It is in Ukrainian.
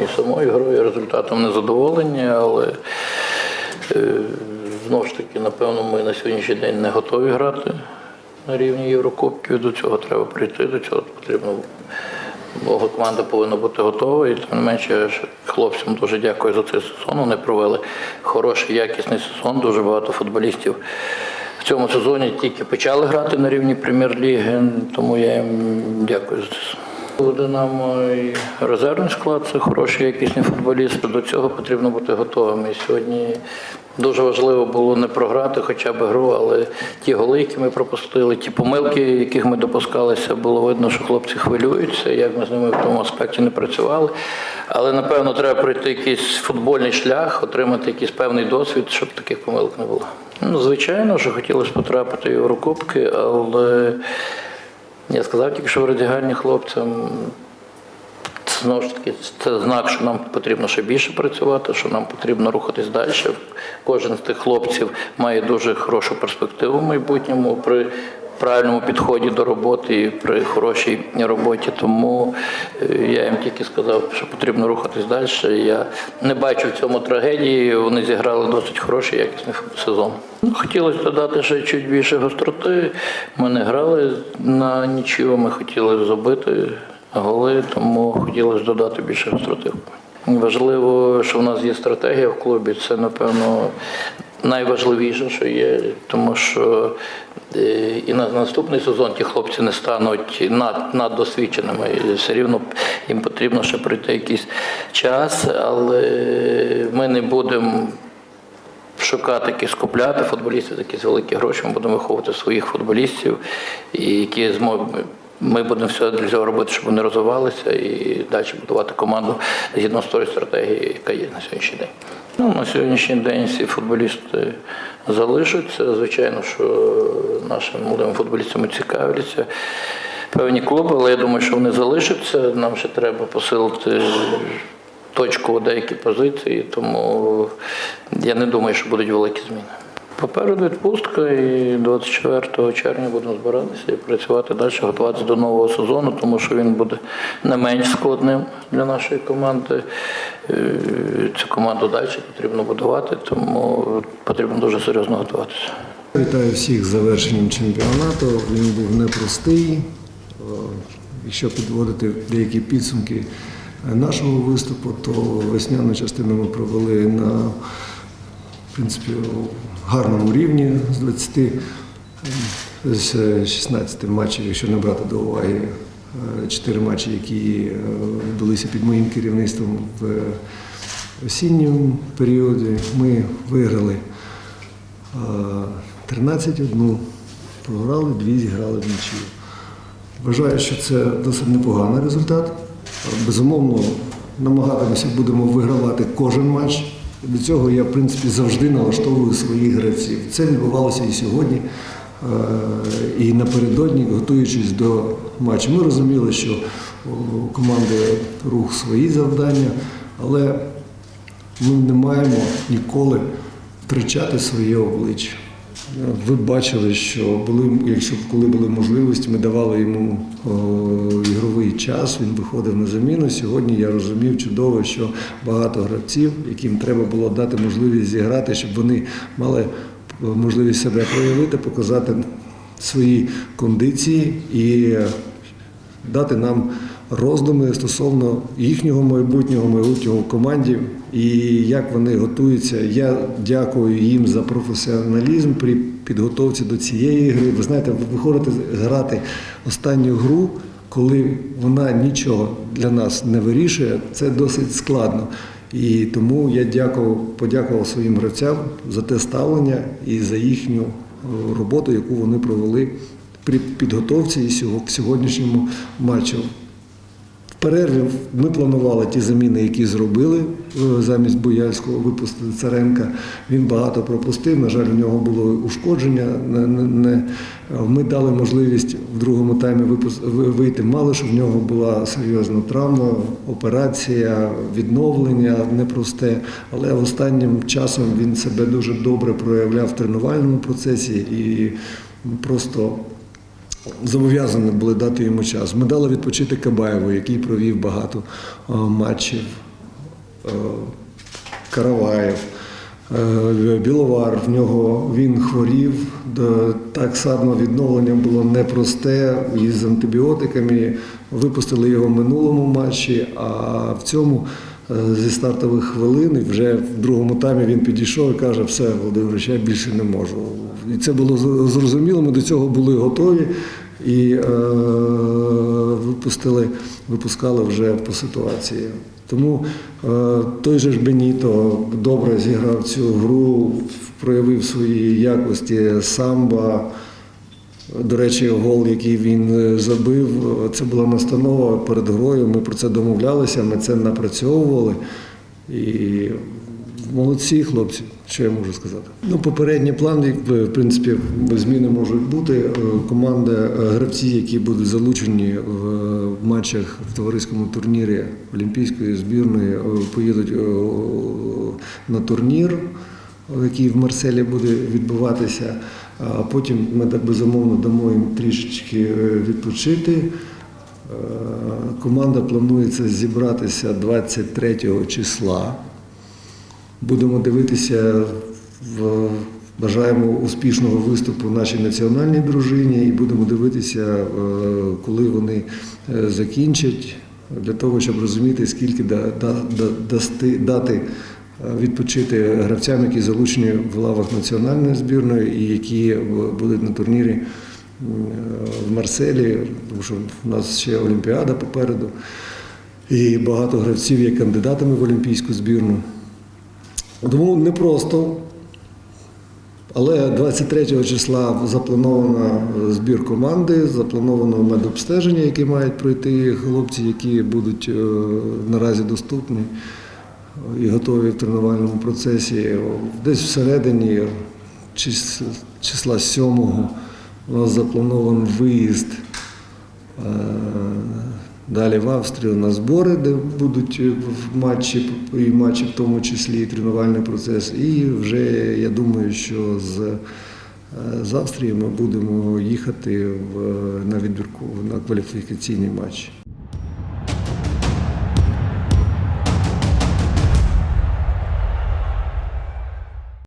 І самою грою, результатом не задоволені, але е, знову ж таки, напевно, ми на сьогоднішній день не готові грати на рівні Єврокубків. До цього треба прийти, до цього потрібно. Бо команда повинна бути готова, і тим не менше хлопцям дуже дякую за цей сезон. Вони провели хороший, якісний сезон. Дуже багато футболістів в цьому сезоні тільки почали грати на рівні прем'єр-ліги, тому я їм дякую за це. Динамо і резервний склад це хороші якісні футболісти. До цього потрібно бути готовим. І сьогодні дуже важливо було не програти хоча б гру, але ті голи, які ми пропустили, ті помилки, яких ми допускалися, було видно, що хлопці хвилюються, як ми з ними в тому аспекті не працювали. Але напевно треба пройти якийсь футбольний шлях, отримати якийсь певний досвід, щоб таких помилок не було. Ну, звичайно, що хотілося потрапити в Єврокубки, але я сказав тільки, що в радіальні хлопцям це знову ж таки це знак, що нам потрібно ще більше працювати, що нам потрібно рухатись далі. Кожен з тих хлопців має дуже хорошу перспективу в майбутньому при правильному підході до роботи і при хорошій роботі. Тому е, я їм тільки сказав, що потрібно рухатись далі. Я не бачу в цьому трагедії. Вони зіграли досить хороший, якісний сезон. Ну, Хотілося додати ще чуть більше гостроти. Ми не грали на нічого, ми хотіли забити голи, тому хотілося додати більше гостроти. Важливо, що в нас є стратегія в клубі. Це, напевно, найважливіше, що є, тому що е, і на наступний сезон ті хлопці не стануть над, наддосвідченими. І Все рівно їм потрібно ще пройти якийсь час, але ми не будемо шукати якісь купляти футболістів якісь великі гроші. Ми будемо виховувати своїх футболістів, які зможуть. Ми будемо все для цього робити, щоб вони розвивалися і далі будувати команду згідно з тої стратегії, яка є на сьогоднішній день. Ну, на сьогоднішній день всі футболісти залишаться. Звичайно, що нашим молодим футболістам цікавляться певні клуби, але я думаю, що вони залишаться. Нам ще треба посилити точку деякі позиції, тому я не думаю, що будуть великі зміни. Попереду відпустка і 24 червня будемо збиратися і працювати далі, готуватися до нового сезону, тому що він буде не менш складним для нашої команди. Е, Цю команду далі потрібно будувати, тому потрібно дуже серйозно готуватися. Вітаю всіх з завершенням чемпіонату. Він був непростий. Е, Якщо підводити деякі підсумки нашого виступу, то весняну частину ми провели на принципі, гарному рівні з 20 е, з 16 матчів, якщо не брати до уваги е, 4 матчі, які е, відбулися під моїм керівництвом в осінньому періоді. Ми виграли 13-1, програли, дві зіграли в нічию. Вважаю, що це досить непоганий результат. Безумовно, намагатимося будемо вигравати кожен матч. До цього я, в принципі, завжди налаштовую своїх гравців. Це відбувалося і сьогодні, е, і напередодні, готуючись до матчу. Ми розуміли, що у команди рух свої завдання, але ми не маємо ніколи втрачати своє обличчя. Ви бачили, що були, якщо коли були можливості, ми давали йому о, ігровий час, він виходив на заміну. Сьогодні я розумів чудово, що багато гравців, яким треба було дати можливість зіграти, щоб вони мали можливість себе проявити, показати свої кондиції і дати нам роздуми стосовно їхнього майбутнього, майбутнього в команді і як вони готуються. Я дякую їм за професіоналізм при підготовці до цієї гри. Ви знаєте, ви виходите грати останню гру, коли вона нічого для нас не вирішує, це досить складно. І тому я дякував, подякував своїм гравцям за те ставлення і за їхню е, роботу, яку вони провели при підготовці і сьогоднішньому матчу. Перерві ми планували ті заміни, які зробили е, замість Бояльського випустити Царенка. Він багато пропустив. На жаль, у нього було ушкодження. Не- Ми дали можливість в другому таймі вийти Малишу. В нього була серйозна травма, операція, відновлення непросте. Але останнім часом він себе дуже добре проявляв в тренувальному процесі і просто зобов'язані були дати йому час. Ми дали відпочити Кабаєву, який провів багато матчів. е, Караваєв, е, Біловар. В нього він хворів. Так само відновлення було непросте із антибіотиками. Випустили його в минулому матчі, а в цьому е, зі стартових хвилин вже в другому таймі він підійшов і каже, все, Володимирович, я більше не можу. І це було зрозуміло, ми до цього були готові і е, випустили, випускали вже по ситуації. Тому е, той же ж Беніто добре зіграв цю гру, проявив свої якості самба. До речі, гол, який він е, забив, це була настанова перед грою. Ми про це домовлялися, ми це напрацьовували. І молодці хлопці, що я можу сказати. Ну, попередній план, в принципі, зміни можуть бути. Е, Команда, е, гравці, які будуть залучені в е, матчах в товариському турнірі Олімпійської збірної, поїдуть на турнір який в Марселі буде відбуватися. А потім ми так безумовно дамо їм трішечки відпочити. Команда планується зібратися 23 числа. Будемо дивитися бажаємо успішного виступу нашій національній дружині і будемо дивитися, е, коли вони е, закінчать, для того, щоб розуміти, скільки дати е, відпочити гравцям, які залучені в лавах національної збірної і які будуть на турнірі в Марселі, тому що в нас ще Олімпіада попереду. І багато гравців є кандидатами в олімпійську збірну. Тому непросто. Але 23 числа заплановано збір команди, заплановано медобстеження, які мають пройти хлопці, які будуть е, наразі доступні і готові в тренувальному процесі. Десь всередині числа 7 у нас запланований виїзд е, далі в Австрію на збори, де будуть е, матчі, і матчі в тому числі і тренувальний процес. І вже я думаю, що з, е, з Австрії ми будемо їхати в, на відбірку на кваліфікаційні матч.